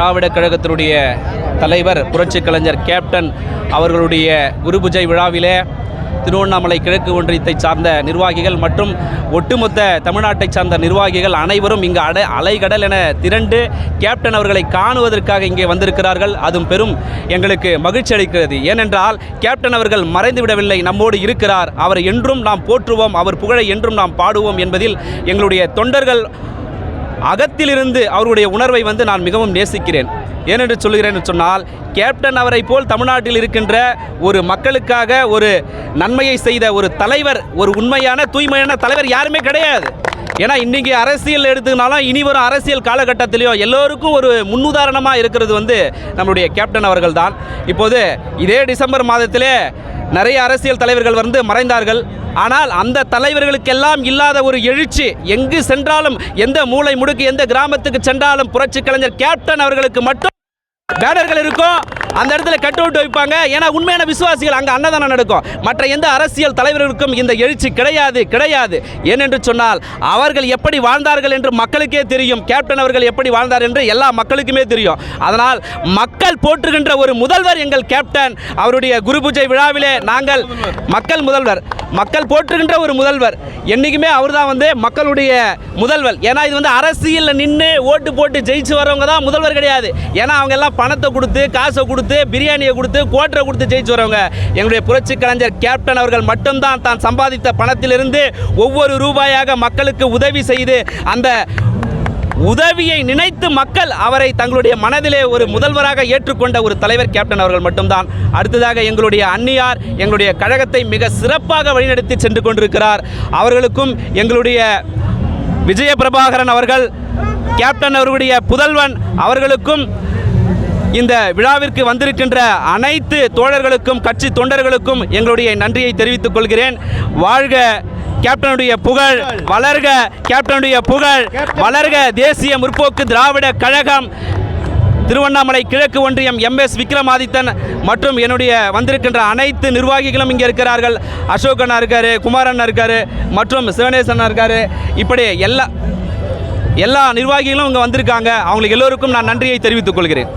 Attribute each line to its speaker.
Speaker 1: திராவிட கழகத்தினுடைய தலைவர் புரட்சி கலைஞர் கேப்டன் அவர்களுடைய குருபூஜை விழாவிலே திருவண்ணாமலை கிழக்கு ஒன்றியத்தை சார்ந்த நிர்வாகிகள் மற்றும் ஒட்டுமொத்த தமிழ்நாட்டை சார்ந்த நிர்வாகிகள் அனைவரும் இங்கு அட அலைகடல் என திரண்டு கேப்டன் அவர்களை காணுவதற்காக இங்கே வந்திருக்கிறார்கள். அதுவும் பெரும் எங்களுக்கு மகிழ்ச்சி அளிக்கிறது. ஏனென்றால் கேப்டன் அவர்கள் மறைந்து விடவில்லை. நம்மோடு இருக்கிறார். அவரை என்றும் நாம் போற்றுவோம். அவர் புகழை என்றும் நாம் பாடுவோம் என்பதில் எங்களுடைய தொண்டர்கள் அகத்திலிருந்து அவருடைய உணர்வை வந்து நான் மிகவும் நேசிக்கிறேன். ஏனென்று சொல்கிறேன் என்று சொன்னால் கேப்டன் அவரை போல் தமிழ்நாட்டில் இருக்கின்ற ஒரு மக்களுக்காக ஒரு நன்மையை செய்த ஒரு தலைவர் ஒரு உண்மையான தூய்மையான தலைவர் யாருமே கிடையாது. ஏன்னா இன்றைக்கி அரசியல் எடுத்துக்கினாலும் இனி வரும் அரசியல் காலகட்டத்திலையும் எல்லோருக்கும் ஒரு முன்னுதாரணமாக இருக்கிறது வந்து நம்மளுடைய கேப்டன் அவர்கள் தான் இப்போது இதே டிசம்பர் மாதத்திலே நிறைய அரசியல் தலைவர்கள் வந்து மறைந்தார்கள். ஆனால் அந்த தலைவர்களுக்கெல்லாம் இல்லாத ஒரு எழுச்சி எங்கு சென்றாலும் எந்த மூலை முடுக்கு எந்த கிராமத்துக்கு சென்றாலும் புரட்சி கலைஞர் கேப்டன் அவர்களுக்கு மட்டும் பேனர்கள் இருக்கும் அந்த இடத்துல கட் அவுட் வைப்பாங்க. ஏன்னா உண்மையான விசுவாசிகள் அங்கே அன்னதானம் நடக்கும். மற்ற எந்த அரசியல் தலைவர்களுக்கும் இந்த எழுச்சி கிடையாது கிடையாது. ஏனென்று சொன்னால் அவர்கள் எப்படி வாழ்ந்தார்கள் என்று மக்களுக்கே தெரியும். கேப்டன் அவர்கள் எப்படி வாழ்ந்தார் என்று எல்லா மக்களுக்குமே தெரியும். அதனால் மக்கள் போற்றுகின்ற ஒரு முதல்வர் எங்கள் கேப்டன். அவருடைய குரு பூஜை விழாவிலே நாங்கள் மக்கள் முதல்வர். மக்கள் போற்றுகின்ற ஒரு முதல்வர். என்றைக்குமே அவர் தான் வந்து மக்களுடைய முதல்வர். ஏன்னா இது வந்து அரசியலில் நின்று ஓட்டு போட்டு ஜெயிச்சு வரவங்க தான் முதல்வர் கிடையாது. ஏன்னா அவங்க எல்லாம் பணத்தை கொடுத்து காசை கொடுத்து பிரியாணியை கொடுத்து கோட்டரை கொடுத்து ஜெயிச்சு வரவங்க எங்களுடைய புரட்சி கலைஞர் கேப்டன் அவர்கள் மட்டும்தான் தான் சம்பாதித்த பணத்திலிருந்து ஒவ்வொரு ரூபாயாக மக்களுக்கு உதவி செய்து அந்த உதவியை நினைத்து மக்கள் அவரை தங்களுடைய மனதிலே ஒரு முதல்வராக ஏற்றுக்கொண்ட ஒரு தலைவர் கேப்டன் அவர்கள் மட்டும்தான். அடுத்ததாக எங்களுடைய அன்னியார் எங்களுடைய கழகத்தை மிக சிறப்பாக வழிநடத்தி சென்று கொண்டிருக்கிறார். அவர்களுக்கும் எங்களுடைய விஜய பிரபாகரன் அவர்கள் கேப்டன் அவர்களுடைய புதல்வன் அவர்களுக்கும் இந்த விழாவிற்கு வந்திருக்கின்ற அனைத்து தோழர்களுக்கும் கட்சி தொண்டர்களுக்கும் எங்களுடைய நன்றியை தெரிவித்துக் கொள்கிறேன். வாழ்க கேப்டனுடைய புகழ் வளர்க கேப்டனுடைய புகழ் வளர்க தேசிய முற்போக்கு திராவிட கழகம். திருவண்ணாமலை கிழக்கு ஒன்றியம் எம்எஸ் விக்ரமாதித்தன் மற்றும் என்னுடைய வந்திருக்கின்ற அனைத்து நிர்வாகிகளும் இங்கே இருக்கிறார்கள். அசோகண்ணா இருக்கார் குமாரண்ணா இருக்கார் மற்றும் சிவனேசன் இருக்கார். இப்படி எல்லா எல்லா நிர்வாகிகளும் இங்கே வந்திருக்காங்க. அவங்களுக்கு எல்லோருக்கும் நான் நன்றியை தெரிவித்துக் கொள்கிறேன்.